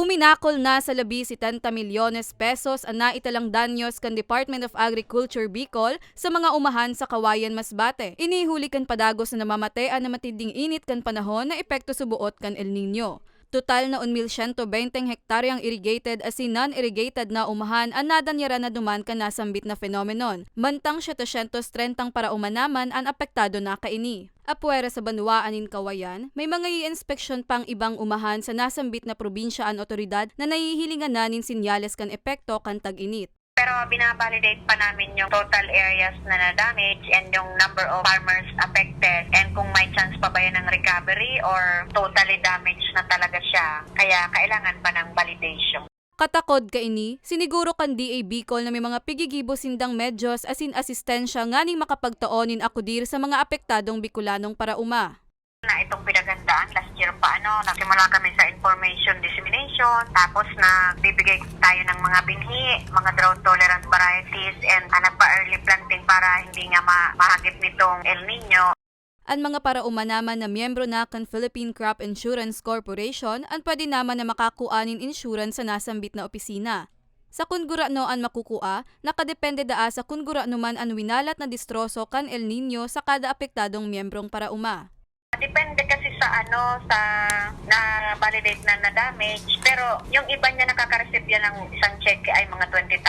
Puminakol na sa labi si 70 milyones pesos ang naitalang danyos kan Department of Agriculture Bicol sa mga umahan sa Kawayan Masbate. Inihuli kan padagos na namamatean na matinding init kan panahon na epekto subuot kan El Nino. Total na 1,120 hektaryang irrigated as in non-irrigated na umahan ang nadanyara na duman ka nasambit na phenomenon. Mantang 730 para umanaman ang apektado na kaini. Apwera sa Banwaan in Kawayan, may mga i-inspeksyon pang ibang umahan sa nasambit na probinsya ang otoridad na nahihilingan na nin sinyales kan epekto kan tag-init. Pero binabalidate pa namin yung total areas na na-damage and yung number of farmers affected and kung may chance pa ba yan ng recovery or totally damaged na talaga siya. Kaya kailangan pa ng validation. Katakod ka ini, siniguro kan DA Bicol na may mga pigigibo sindang medyos asin asistensya nga ning makapagtaonin akudir sa mga apektadong Bicolanong para uma. Na itong pinagandaan last year pa ano, nagsimula kami sa information dissemination, tapos na bibigay tayo ng mga binhi, mga drought tolerant varieties and anak pa early planting para hindi nga ma- mahagip nitong El Nino. Ang mga para umanaman na miyembro na kan Philippine Crop Insurance Corporation ang pwede naman na makakuanin insurance sa nasambit na opisina. Sa kungura no ang makukua, nakadepende daa sa kungura man ang winalat na distroso kan El Nino sa kada apektadong miyembrong para uma. Depende kasi sa ano, sa na-validate na na-damage. Pero yung iba niya nakaka-receive yan ng isang check ay mga 20,000.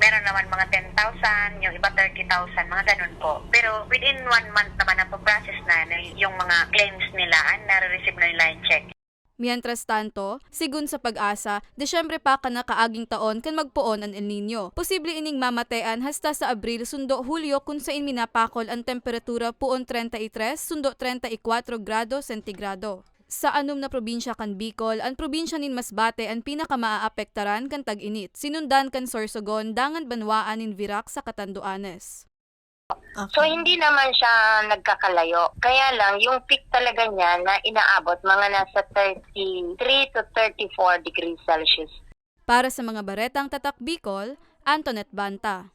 Meron naman mga 10,000, yung iba 30,000, mga ganun po. Pero within one month naman na po-process na na yung mga claims nila, ah, nare-receive na nila yung check. Mientras tanto, sigun sa pag-asa, Desyembre pa ka na kaaging taon kan magpuon ang El Nino. Posible ining mamatean hasta sa Abril sundo Hulyo kung sa minapakol ang temperatura puon 33 sundo 34 grado sentigrado. Sa anom na probinsya kan Bicol, ang probinsya nin Masbate ang pinakamaapektaran kan tag-init. Sinundan kan Sorsogon, dangan banwaan nin Virac sa Catanduanes. So hindi naman siya nagkakalayo. Kaya lang yung peak talaga niya na inaabot mga nasa 33 to 34 degrees Celsius. Para sa mga baretang tatak Bicol, Antoinette Banta.